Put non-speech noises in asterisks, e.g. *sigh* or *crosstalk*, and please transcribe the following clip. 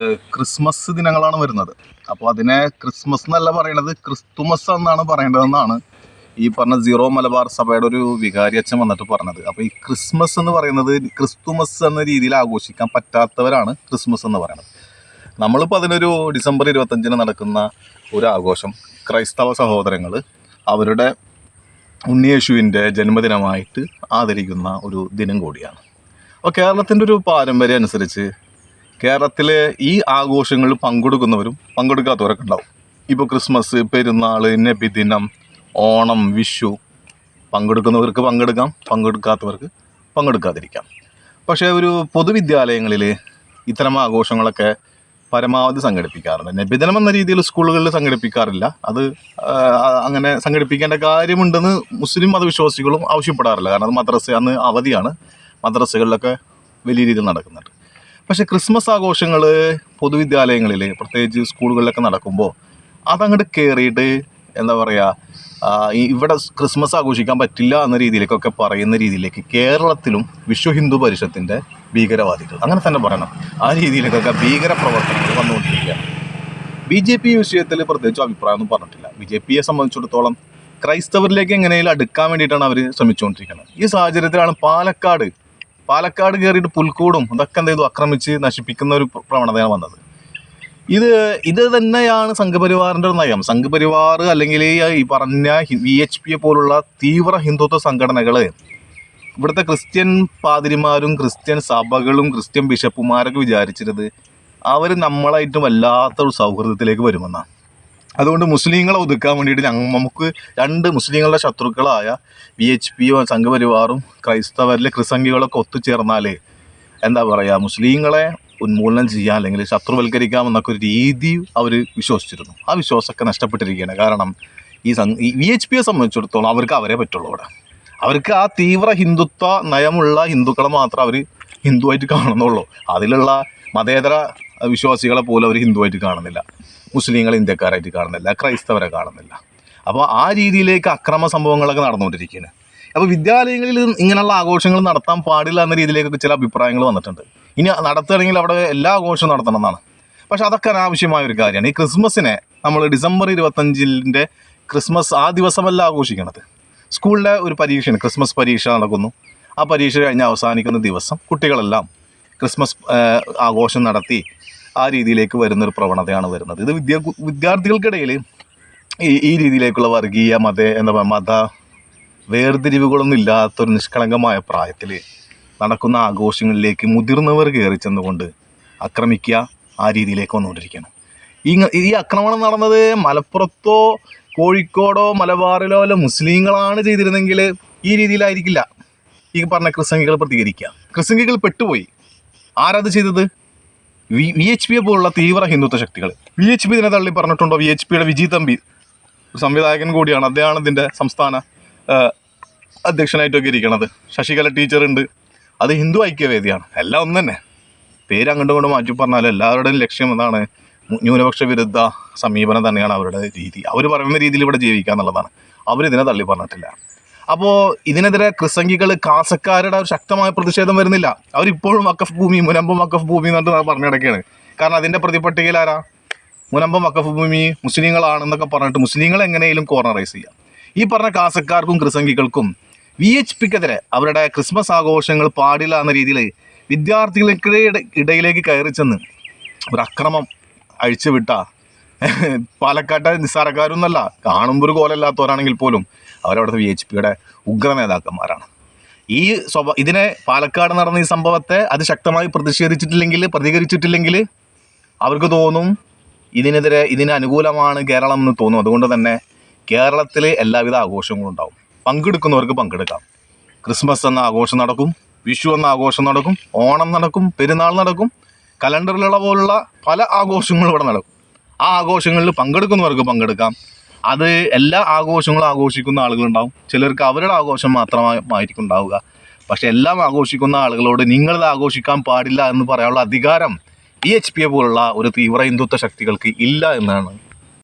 Christmas ദിനങ്ങളാണ് വരുന്നത്. അപ്പോൾ അതിനെ ക്രിസ്മസ് എന്നല്ല പറയണത് ക്രിസ്തുമസ് എന്നാണ് പറയേണ്ടതെന്നാണ് ഈ പറഞ്ഞ സീറോ മലബാർ സഭയുടെ ഒരു വികാരി അച്ഛൻ വന്നിട്ട് പറഞ്ഞത്. അപ്പോൾ ഈ ക്രിസ്മസ് എന്ന് പറയുന്നത് ക്രിസ്തുമസ് എന്ന രീതിയിൽ ആഘോഷിക്കാൻ പറ്റാത്തവരാണ് ക്രിസ്മസ് എന്ന് പറയുന്നത്. നമ്മളിപ്പോൾ അതിനൊരു ഡിസംബർ ഇരുപത്തഞ്ചിന് നടക്കുന്ന ഒരു ആഘോഷം ക്രൈസ്തവ സഹോദരങ്ങൾ അവരുടെ ഉണ്ണിയേശുവിന്റെ ജന്മദിനമായിട്ട് ആദരിക്കുന്ന ഒരു ദിനം കൂടിയാണ്. അപ്പോൾ കേരളത്തിന്റെ ഒരു പാരമ്പര്യം അനുസരിച്ച് കേരളത്തിലെ ഈ ആഘോഷങ്ങളിൽ പങ്കെടുക്കുന്നവരും പങ്കെടുക്കാത്തവരൊക്കെ ഉണ്ടാവും. ഇപ്പോൾ ക്രിസ്മസ് പെരുന്നാൾ നബിദിനം ഓണം വിഷു പങ്കെടുക്കുന്നവർക്ക് പങ്കെടുക്കാം പങ്കെടുക്കാത്തവർക്ക് പങ്കെടുക്കാതിരിക്കാം. പക്ഷേ ഒരു പൊതുവിദ്യാലയങ്ങളിൽ ഇത്തരം ആഘോഷങ്ങളൊക്കെ പരമാവധി സംഘടിപ്പിക്കാറുണ്ട്. നബിദിനം എന്ന രീതിയിൽ സ്കൂളുകളിൽ സംഘടിപ്പിക്കാറില്ല. അത് അങ്ങനെ സംഘടിപ്പിക്കേണ്ട കാര്യമുണ്ടെന്ന് മുസ്ലിം മതവിശ്വാസികളും ആവശ്യപ്പെടാറില്ല. കാരണം അത് മദ്രസ അന്ന് അവധിയാണ്. മദ്രസകളിലൊക്കെ വലിയ രീതിയിൽ നടക്കുന്നുണ്ട്. പക്ഷേ ക്രിസ്മസ് ആഘോഷങ്ങൾ പൊതുവിദ്യാലയങ്ങളിൽ പ്രത്യേകിച്ച് സ്കൂളുകളിലൊക്കെ നടക്കുമ്പോൾ അതങ്ങോട്ട് കയറിയിട്ട് എന്താ പറയുക ഇവിടെ ക്രിസ്മസ് ആഘോഷിക്കാൻ പറ്റില്ല എന്ന രീതിയിലേക്കൊക്കെ പറയുന്ന രീതിയിലേക്ക് കേരളത്തിലും വിശ്വ ഹിന്ദു പരിഷത്തിന്റെ ഭീകരവാദികൾ അങ്ങനെ തന്നെ പറയണം. ആ രീതിയിലേക്കൊക്കെ ഭീകര പ്രവർത്തനങ്ങൾ വന്നുകൊണ്ടിരിക്കുകയാണ് ബി ജെ പി വിഷയത്തിൽ പ്രത്യേകിച്ച് അഭിപ്രായമൊന്നും പറഞ്ഞിട്ടില്ല. ബി ജെ പിയെ സംബന്ധിച്ചിടത്തോളം ക്രൈസ്തവരിലേക്ക് എങ്ങനെയും അടുക്കാൻ വേണ്ടിയിട്ടാണ് അവർ ശ്രമിച്ചുകൊണ്ടിരിക്കുന്നത് ഈ സാഹചര്യത്തിലാണ് പാലക്കാട് പാലക്കാട് കയറിയിട്ട് പുൽക്കൂടും അതൊക്കെ എന്ത് ചെയ്തു? ആക്രമിച്ച് നശിപ്പിക്കുന്ന ഒരു പ്രവണതയാണ് വന്നത്. ഇത് ഇത് തന്നെയാണ് സംഘപരിവാറിന്റെ ഒരു നയം. സംഘപരിവാർ അല്ലെങ്കിൽ ഈ പറഞ്ഞ വി എച്ച് പിയെ പോലുള്ള തീവ്ര ഹിന്ദുത്വ സംഘടനകൾ ഇവിടുത്തെ ക്രിസ്ത്യൻ പാതിരിമാരും ക്രിസ്ത്യൻ സഭകളും ക്രിസ്ത്യൻ ബിഷപ്പുമാരൊക്കെ വിചാരിച്ചിരുന്നത് അവർ നമ്മളായിട്ട് വല്ലാത്തൊരു സൗഹൃദത്തിലേക്ക് വരുമെന്നാണ്. അതുകൊണ്ട് മുസ്ലിങ്ങളെ ഒതുക്കാൻ വേണ്ടിയിട്ട് ഞങ്ങൾ നമുക്ക് രണ്ട് മുസ്ലിങ്ങളുടെ ശത്രുക്കളായ വി എച്ച് പിയും സംഘപരിവാറും ക്രൈസ്തവരിലെ ക്രിസംഖികളൊക്കെ ഒത്തുചേർന്നാലേ എന്താ പറയുക മുസ്ലിങ്ങളെ ഉന്മൂലനം ചെയ്യാൻ അല്ലെങ്കിൽ ശത്രുവൽക്കരിക്കാം എന്നൊക്കെ ഒരു രീതി അവർ വിശ്വസിച്ചിരുന്നു. ആ വിശ്വാസമൊക്കെ നഷ്ടപ്പെട്ടിരിക്കുകയാണ്. കാരണം ഈ സം ഈ വി എച്ച് പിയെ സംബന്ധിച്ചിടത്തോളം അവർക്ക് അവരെ പറ്റുള്ളൂ അവിടെ. അവർക്ക് ആ തീവ്ര ഹിന്ദുത്വ നയമുള്ള ഹിന്ദുക്കളെ മാത്രം അവർ ഹിന്ദുവായിട്ട് കാണുന്നുള്ളൂ. അതിലുള്ള മതേതര വിശ്വാസികളെ പോലും അവർ ഹിന്ദുവായിട്ട് കാണുന്നില്ല. മുസ്ലിങ്ങളെ ഇന്ത്യക്കാരായിട്ട് കാണുന്നില്ല. ക്രൈസ്തവരെ കാണുന്നില്ല. അപ്പോൾ ആ രീതിയിലേക്ക് അക്രമ സംഭവങ്ങളൊക്കെ നടന്നുകൊണ്ടിരിക്കുകയാണ്. അപ്പോൾ വിദ്യാലയങ്ങളിൽ ഇങ്ങനെയുള്ള ആഘോഷങ്ങൾ നടത്താൻ പാടില്ല എന്ന രീതിയിലേക്കൊക്കെ ചില അഭിപ്രായങ്ങൾ വന്നിട്ടുണ്ട്. ഇനി നടത്തുകയാണെങ്കിൽ അവിടെ എല്ലാ ആഘോഷവും നടത്തണം എന്നാണ്. പക്ഷെ അതൊക്കെ അനാവശ്യമായ ഒരു കാര്യമാണ്. ഈ ക്രിസ്മസിനെ നമ്മൾ ഡിസംബർ ഇരുപത്തഞ്ചിന്റെ ക്രിസ്മസ് ആ ദിവസമല്ല ആഘോഷിക്കണത്. സ്കൂളിലെ ഒരു പരീക്ഷയാണ്. ക്രിസ്മസ് പരീക്ഷ നടക്കുന്നു. ആ പരീക്ഷ കഴിഞ്ഞ് അവസാനിക്കുന്ന ദിവസം കുട്ടികളെല്ലാം ക്രിസ്മസ് ആഘോഷം നടത്തി ആ രീതിയിലേക്ക് വരുന്നൊരു പ്രവണതയാണ് വരുന്നത്. ഇത് വിദ്യാ വിദ്യാർത്ഥികൾക്കിടയിൽ ഈ ഈ രീതിയിലേക്കുള്ള വർഗീയ മത എന്താ മത വേർതിരിവുകളൊന്നും ഇല്ലാത്തൊരു നിഷ്കളങ്കമായ പ്രായത്തിൽ നടക്കുന്ന ആഘോഷങ്ങളിലേക്ക് മുതിർന്നവർ കയറി ചെന്നുകൊണ്ട് ആക്രമിക്കുക ആ രീതിയിലേക്ക് വന്നുകൊണ്ടിരിക്കുകയാണ്. ഈ ഈ ആക്രമണം നടന്നത് മലപ്പുറത്തോ കോഴിക്കോടോ മലബാറിലോ അല്ല മുസ്ലിങ്ങളാണ് ചെയ്തിരുന്നെങ്കിൽ ഈ രീതിയിലായിരിക്കില്ല ഈ പറഞ്ഞ ക്രിസംഗികൾ പ്രതികരിക്കുക. ക്രിസംഗികൾ പെട്ടുപോയി. ആരത് ചെയ്തത്? വി വി എച്ച് പിയെ പോലുള്ള തീവ്ര ഹിന്ദുത്വ ശക്തികൾ വി എച്ച് പി ഇതിനെ തള്ളി പറഞ്ഞിട്ടുണ്ടോ? വി എച്ച് പിയുടെ വിജി തമ്പി സംവിധായകൻ കൂടിയാണ്. അദ്ദേഹമാണ് ഇതിന്റെ സംസ്ഥാന അധ്യക്ഷനായിട്ടൊക്കെ ഇരിക്കണത്. ശശികല ടീച്ചറുണ്ട് അത് ഹിന്ദു ഐക്യവേദിയാണ്. എല്ലാം ഒന്നു തന്നെ. പേര് അങ്ങോട്ടും ഇങ്ങോട്ടും മാറ്റി പറഞ്ഞാൽ എല്ലാവരുടെയും ലക്ഷ്യം എന്താണ് ന്യൂനപക്ഷ വിരുദ്ധ സമീപനം തന്നെയാണ് അവരുടെ രീതി. അവർ പറയുന്ന രീതിയിൽ ഇവിടെ ജീവിക്കുക എന്നുള്ളതാണ്. അവരിതിനെ തള്ളി പറഞ്ഞിട്ടില്ല. അപ്പോൾ ഇതിനെതിരെ ക്രിസംഗികൾ കാസക്കാരുടെ ഒരു ശക്തമായ പ്രതിഷേധം വരുന്നില്ല. അവരിപ്പോഴും വക്കഫ് ഭൂമി മുനമ്പും വക്കഫ് ഭൂമി എന്നിട്ട് പറഞ്ഞു കിടക്കുകയാണ് കാരണം അതിന്റെ പ്രതിപട്ടികയിൽ ആരാ? മുനമ്പം വക്കഫ് ഭൂമി മുസ്ലിങ്ങളാണെന്നൊക്കെ പറഞ്ഞിട്ട് മുസ്ലിങ്ങൾ എങ്ങനെയും കോർണറൈസ് ചെയ്യാം. ഈ പറഞ്ഞ കാസക്കാർക്കും ക്രിസംഗികൾക്കും വി എച്ച് പിക്കെതിരെ അവരുടെ ക്രിസ്മസ് ആഘോഷങ്ങൾ പാടില്ല എന്ന രീതിയിൽ വിദ്യാർത്ഥികൾക്ക് ഇടയിലേക്ക് കയറി ചെന്ന് ഒരു അക്രമം അഴിച്ചുവിട്ട *laughs* പാലക്കാട്ടെ നിസ്സാരക്കാരൊന്നല്ല കാണുമ്പോൾ ഒരു കോലല്ലാത്തവരാണെങ്കിൽ പോലും അവരവിടുത്തെ വി എച്ച് പിയുടെ ഉഗ്ര നേതാക്കന്മാരാണ്. ഈ സ്വഭ ഇതിനെ പാലക്കാട് നടന്ന ഈ സംഭവത്തെ അത് ശക്തമായി പ്രതിഷേധിച്ചിട്ടില്ലെങ്കിൽ പ്രതികരിച്ചിട്ടില്ലെങ്കിൽ അവർക്ക് തോന്നും ഇതിനെതിരെ ഇതിന് അനുകൂലമാണ് കേരളം എന്ന് തോന്നും. അതുകൊണ്ട് തന്നെ കേരളത്തിൽ എല്ലാവിധ ആഘോഷങ്ങളും ഉണ്ടാവും. പങ്കെടുക്കുന്നവർക്ക് പങ്കെടുക്കാം. ക്രിസ്മസ് എന്ന ആഘോഷം നടക്കും വിഷു എന്ന ആഘോഷം നടക്കും ഓണം നടക്കും പെരുന്നാൾ നടക്കും കലണ്ടറിലുള്ള പോലുള്ള പല ആഘോഷങ്ങളും ഇവിടെ നടക്കും. ആ ആഘോഷങ്ങളിൽ പങ്കെടുക്കുന്നവർക്ക് പങ്കെടുക്കാം. അത് എല്ലാ ആഘോഷങ്ങളും ആഘോഷിക്കുന്ന ആളുകളുണ്ടാവും. ചിലർക്ക് അവരുടെ ആഘോഷം മാത്രമായിരിക്കും ഉണ്ടാവുക പക്ഷെ എല്ലാം ആഘോഷിക്കുന്ന ആളുകളോട് നിങ്ങളിത് ആഘോഷിക്കാൻ പാടില്ല എന്ന് പറയാനുള്ള അധികാരം ഈ എച്ച് പി എ പോലുള്ള ഒരു തീവ്ര ഹിന്ദുത്വ ശക്തികൾക്ക് ഇല്ല എന്നാണ്